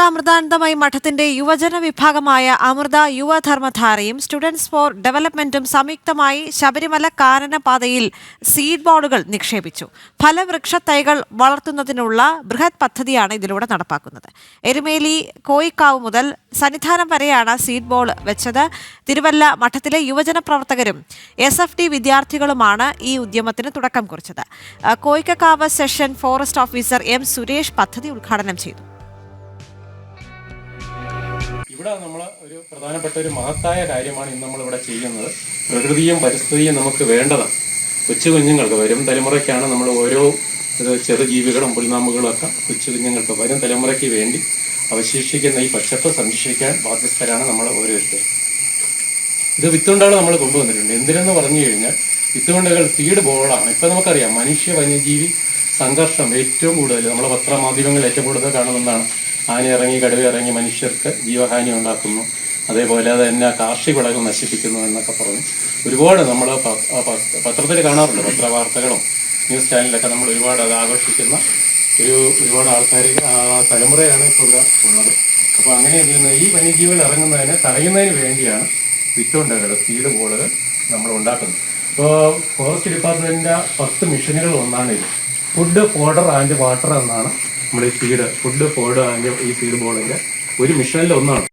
ഭാരതാമൃതാനന്ദമയി മഠത്തിന്റെ യുവജന വിഭാഗമായ അമൃത യുവധർമ്മധാരയും സ്റ്റുഡൻസ് ഫോർ ഡെവലപ്മെന്റും സംയുക്തമായി ശബരിമല കാനനപാതയിൽ സീഡ് ബോളുകൾ നിക്ഷേപിച്ചു. ഫലവൃക്ഷ തൈകൾ വളർത്തുന്നതിനുള്ള ബൃഹത് പദ്ധതിയാണ് ഇതിലൂടെ നടപ്പാക്കുന്നത്. എരുമേലി കോയിക്കാവ് മുതൽ സന്നിധാനം വരെയാണ് സീഡ് ബോൾ വെച്ചത്. തിരുവല്ല മഠത്തിലെ യുവജന പ്രവർത്തകരും എസ് എഫ് ഡി വിദ്യാർത്ഥികളുമാണ് ഈ ഉദ്യമത്തിന് തുടക്കം കുറിച്ചത്. Koyikkakkavu section forest officer M Suresh പദ്ധതി ഉദ്ഘാടനം ചെയ്തു. ഇവിടെ നമ്മൾ ഒരു പ്രധാനപ്പെട്ട ഒരു മഹത്തായ കാര്യമാണ് ഇന്ന് നമ്മളിവിടെ ചെയ്യുന്നത്. പ്രകൃതിയും പരിസ്ഥിതിയും നമുക്ക് വേണ്ടതാണ്. കൊച്ചു കുഞ്ഞുങ്ങൾക്ക് വരും തലമുറയ്ക്കാണ് നമ്മൾ ഓരോ ചെറു ജീവികളും പുൽനാമ്പുകളും ഒക്കെ കൊച്ചു കുഞ്ഞുങ്ങൾക്ക് വരും തലമുറയ്ക്ക് വേണ്ടി അവശേഷിക്കുന്ന ഈ പച്ചപ്പ് സംരക്ഷിക്കാൻ ബാധ്യസ്ഥരാണ് നമ്മൾ ഓരോരുത്തരും. ഇത് വിത്തുകൊണ്ടാണ് നമ്മൾ കൊണ്ടുവന്നിട്ടുണ്ട്. എന്തിനെന്ന് പറഞ്ഞു കഴിഞ്ഞാൽ വിത്തുകൊണ്ടുകൾ സീഡ് ബോളാണ് ഇപ്പൊ നമുക്കറിയാം മനുഷ്യ വന്യജീവി സംഘർഷം ഏറ്റവും കൂടുതൽ നമ്മളെ പത്രമാധ്യമങ്ങളിൽ ഏറ്റവും കൂടുതൽ കാണുന്നതാണ് ആന ഇറങ്ങി കടുവ ഇറങ്ങി മനുഷ്യർക്ക് ജീവഹാനി ഉണ്ടാക്കുന്നു. അതേപോലെ തന്നെ കാർഷിക വിളകൾ നശിപ്പിക്കുന്നു എന്നൊക്കെ പറഞ്ഞ്. ഒരുപാട് നമ്മൾ പത്രത്തിൽ കാണാറുണ്ട് പത്രവാർത്തകളും. ന്യൂസ് ചാനലിലൊക്കെ നമ്മൾ ഒരുപാട് അത് ആഘോഷിക്കുന്ന ഒരു ഒരുപാട് ആൾക്കാർ തലമുറയാണ് ഇപ്പോൾ ഉള്ളത്. അപ്പോൾ അങ്ങനെ ചെയ്യുന്ന ഈ വന്യജീവികൾ ഇറങ്ങുന്നതിനെ തടയുന്നതിന് വേണ്ടിയാണ് വിറ്റോണ്ടകൾ സീഡ് ബോളുകൾ നമ്മൾ ഉണ്ടാക്കുന്നത്. ഇപ്പോൾ ഫോറസ്റ്റ് ഡിപ്പാർട്ട്മെന്റിന്റെ പത്ത് മിഷനുകൾ ഒന്നാണ് ഇത് ഫുഡ് ഫോഡർ ആൻഡ് വാട്ടർ എന്നാണ് നമ്മുടെ ഈ സീഡ് ഫുഡ് ഫോഡ് ആൻഡ് ഈ സീഡ് ബോളിന്റെ ഒരു മിഷനിൽ ഒന്നാണ്.